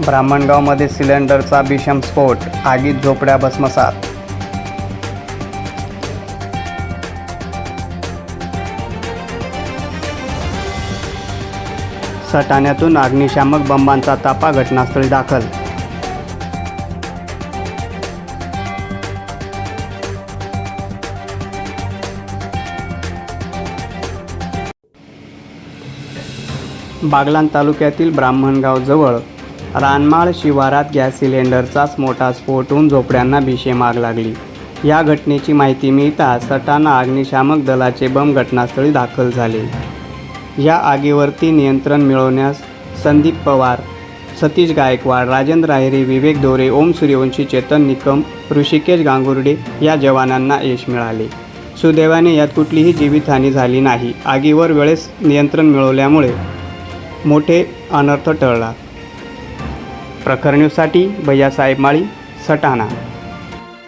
ब्राह्मणगावमध्ये सिलेंडरचा भीषण स्फोट आगीत झोपड्या भस्मसात. सटाण्यातून अग्निशामक बंबांचा तापा घटनास्थळी दाखल. बागलान तालुक्यातील ब्राह्मणगावजवळ रानमाळ शिवारात गॅस सिलेंडरचाच मोठा स्फोट होऊन झोपड्यांना भीषण आग लागली. या घटनेची माहिती मिळताच सटाणा अग्निशामक दलाचे बम घटनास्थळी दाखल झाले. या आगीवरती नियंत्रण मिळवण्यास संदीप पवार सतीश गायकवाड राजेंद्र आहेरे विवेक दोरे ओम सूर्यवंशी चेतन निकम ऋषिकेश गांगुर्डे या जवानांना यश मिळाले. सुदैवाने यात कुठलीही जीवितहानी झाली नाही. आगीवर वेळेस नियंत्रण मिळवल्यामुळे मोठे अनर्थ टळला. प्रखर न्यूजसाठी भैयासाहेब माळी सटाणा.